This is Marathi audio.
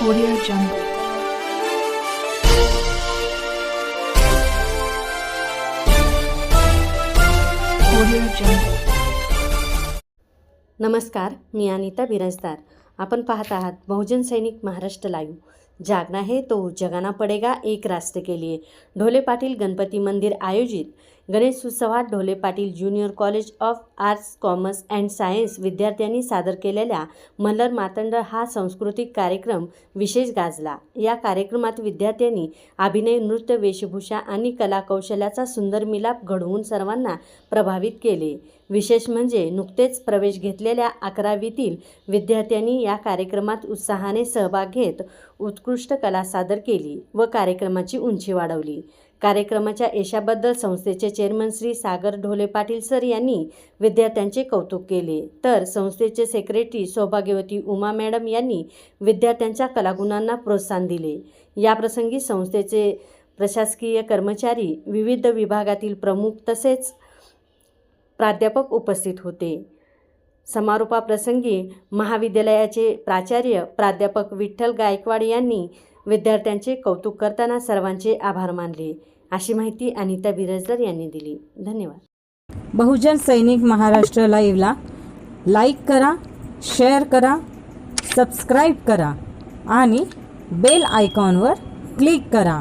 Audio Jungle. Audio Jungle. नमस्कार मी अनिता बिराजदार आपण पाहत आहात बहुजन सैनिक महाराष्ट्र लाईव्ह जागना है तो जगाना पडेगा एक राष्ट्र के लिए। ढोले पाटील गणपती मंदिर आयोजित। गणेश उत्सवात Dhole Patil junior college of arts commerce and science विद्यार्थ्यांनी सादर केलेल्या मल्लर मातंड हा सांस्कृतिक कार्यक्रम विशेष गाजला. या कार्यक्रमात विद्यार्थ्यांनी अभिनय नृत्य वेशभूषा आणि कलाकौशल्याचा सुंदर मिलाप घडवून सर्वांना प्रभावित केले. विशेष म्हणजे नुकतेच प्रवेश घेतलेल्या अकरावीतील विद्यार्थ्यांनी या कार्यक्रमात उत्साहाने सहभाग घेत उत्कृष्ट कला सादर केली व कार्यक्रमाची उंची वाढवली. कार्यक्रमाच्या यशाबद्दल संस्थेचे चेअरमन श्री सागर ढोले पाटील सर यांनी विद्यार्थ्यांचे कौतुक केले. तर संस्थेचे सेक्रेटरी सौभाग्यवती उमा मॅडम यांनी विद्यार्थ्यांच्या कलागुणांना प्रोत्साहन दिले. याप्रसंगी संस्थेचे प्रशासकीय कर्मचारी विविध विभागातील प्रमुख तसेच प्राध्यापक उपस्थित होते. समारोपाप्रसंगी महाविद्यालयाचे प्राचार्य प्राध्यापक विठ्ठल गायकवाड यांनी विद्यार्थ्यांचे कौतुक करताना सर्वांचे आभार मानले. अशी माहिती अनिता बिरजदार यांनी दिली. धन्यवाद. बहुजन सैनिक महाराष्ट्र लाईव्हला लाईक करा शेअर करा सबस्क्राईब करा आणि बेल आयकॉनवर क्लिक करा.